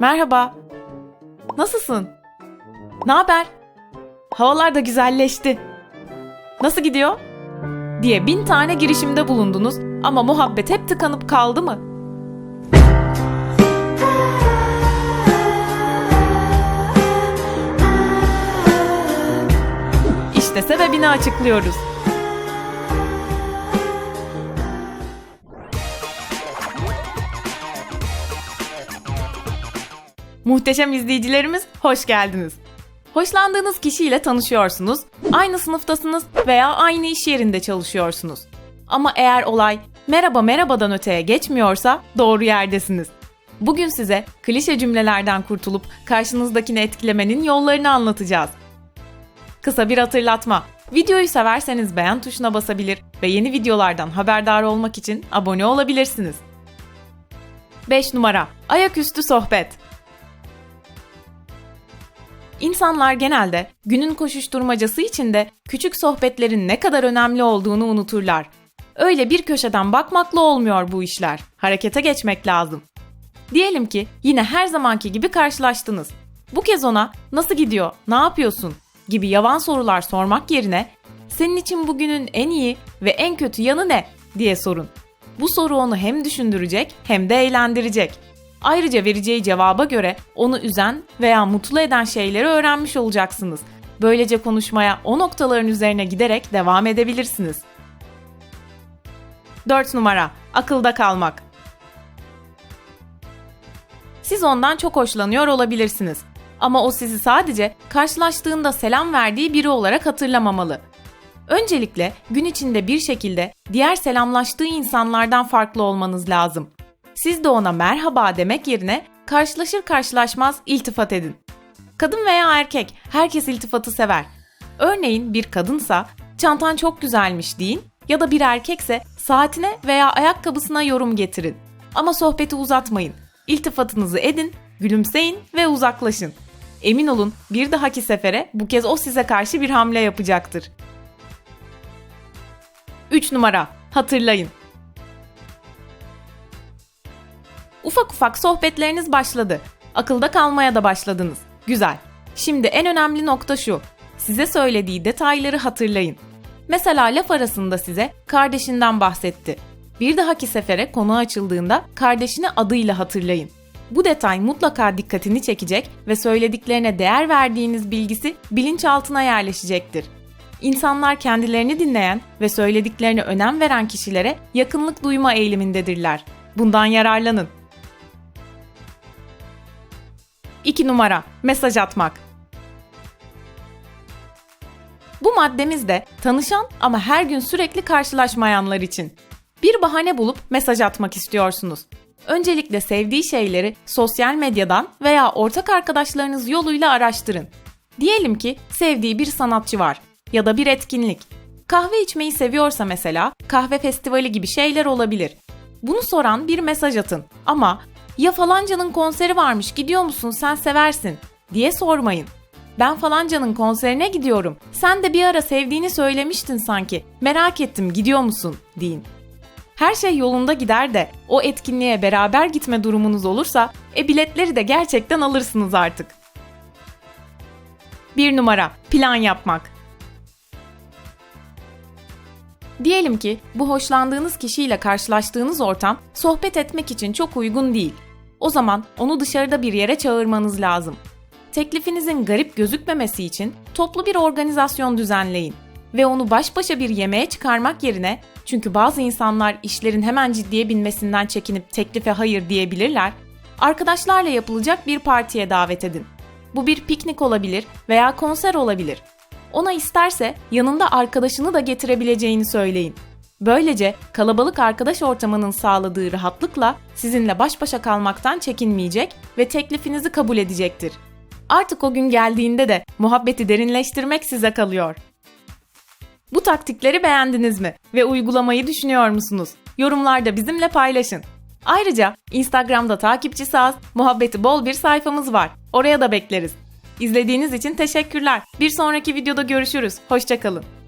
Merhaba. Nasılsın? Ne haber? Havalar da güzelleşti. Nasıl gidiyor? Diye bin tane girişimde bulundunuz ama muhabbet hep tıkanıp kaldı mı? İşte sebebini açıklıyoruz. Muhteşem izleyicilerimiz hoş geldiniz. Hoşlandığınız kişiyle tanışıyorsunuz, aynı sınıftasınız veya aynı iş yerinde çalışıyorsunuz. Ama eğer olay merhaba merhabadan öteye geçmiyorsa doğru yerdesiniz. Bugün size klişe cümlelerden kurtulup karşınızdakini etkilemenin yollarını anlatacağız. Kısa bir hatırlatma. Videoyu severseniz beğen tuşuna basabilir ve yeni videolardan haberdar olmak için abone olabilirsiniz. 5 numara Ayaküstü sohbet. İnsanlar genelde günün koşuşturmacası içinde küçük sohbetlerin ne kadar önemli olduğunu unuturlar. Öyle bir köşeden bakmakla olmuyor bu işler. Harekete geçmek lazım. Diyelim ki yine her zamanki gibi karşılaştınız. Bu kez ona nasıl gidiyor, ne yapıyorsun gibi yavan sorular sormak yerine senin için bugünün en iyi ve en kötü yanı ne diye sorun. Bu soru onu hem düşündürecek hem de eğlendirecek. Ayrıca vereceği cevaba göre onu üzen veya mutlu eden şeyleri öğrenmiş olacaksınız. Böylece konuşmaya o noktaların üzerine giderek devam edebilirsiniz. 4 numara akılda kalmak. Siz ondan çok hoşlanıyor olabilirsiniz. Ama o sizi sadece karşılaştığında selam verdiği biri olarak hatırlamamalı. Öncelikle gün içinde bir şekilde diğer selamlaştığı insanlardan farklı olmanız lazım. Siz de ona merhaba demek yerine karşılaşır karşılaşmaz iltifat edin. Kadın veya erkek herkes iltifatı sever. Örneğin bir kadınsa çantan çok güzelmiş deyin ya da bir erkekse saatine veya ayakkabısına yorum getirin. Ama sohbeti uzatmayın. İltifatınızı edin, gülümseyin ve uzaklaşın. Emin olun bir dahaki sefere bu kez o size karşı bir hamle yapacaktır. 3 numara hatırlayın. Ufak ufak sohbetleriniz başladı. Akılda kalmaya da başladınız. Güzel. Şimdi en önemli nokta şu. Size söylediği detayları hatırlayın. Mesela laf arasında size kardeşinden bahsetti. Bir dahaki sefere konu açıldığında kardeşini adıyla hatırlayın. Bu detay mutlaka dikkatini çekecek ve söylediklerine değer verdiğiniz bilgisi bilinçaltına yerleşecektir. İnsanlar kendilerini dinleyen ve söylediklerine önem veren kişilere yakınlık duyma eğilimindedirler. Bundan yararlanın. 2 numara mesaj atmak. Bu maddemiz de tanışan ama her gün sürekli karşılaşmayanlar için. Bir bahane bulup mesaj atmak istiyorsunuz. Öncelikle sevdiği şeyleri sosyal medyadan veya ortak arkadaşlarınız yoluyla araştırın. Diyelim ki sevdiği bir sanatçı var ya da bir etkinlik. Kahve içmeyi seviyorsa mesela kahve festivali gibi şeyler olabilir. Bunu soran bir mesaj atın ama ya falancanın konseri varmış gidiyor musun sen seversin diye sormayın. Ben falancanın konserine gidiyorum. Sen de bir ara sevdiğini söylemiştin sanki. Merak ettim gidiyor musun deyin. Her şey yolunda gider de o etkinliğe beraber gitme durumunuz olursa e biletleri de gerçekten alırsınız artık. Bir numara plan yapmak. Diyelim ki bu hoşlandığınız kişiyle karşılaştığınız ortam sohbet etmek için çok uygun değil. O zaman onu dışarıda bir yere çağırmanız lazım. Teklifinizin garip gözükmemesi için toplu bir organizasyon düzenleyin ve onu baş başa bir yemeğe çıkarmak yerine çünkü bazı insanlar işlerin hemen ciddiye binmesinden çekinip teklife hayır diyebilirler, arkadaşlarla yapılacak bir partiye davet edin. Bu bir piknik olabilir veya konser olabilir. Ona isterse yanında arkadaşını da getirebileceğini söyleyin. Böylece kalabalık arkadaş ortamının sağladığı rahatlıkla sizinle baş başa kalmaktan çekinmeyecek ve teklifinizi kabul edecektir. Artık o gün geldiğinde de muhabbeti derinleştirmek size kalıyor. Bu taktikleri beğendiniz mi ve uygulamayı düşünüyor musunuz? Yorumlarda bizimle paylaşın. Ayrıca Instagram'da takipçisi az, muhabbeti bol bir sayfamız var. Oraya da bekleriz. İzlediğiniz için teşekkürler. Bir sonraki videoda görüşürüz. Hoşçakalın.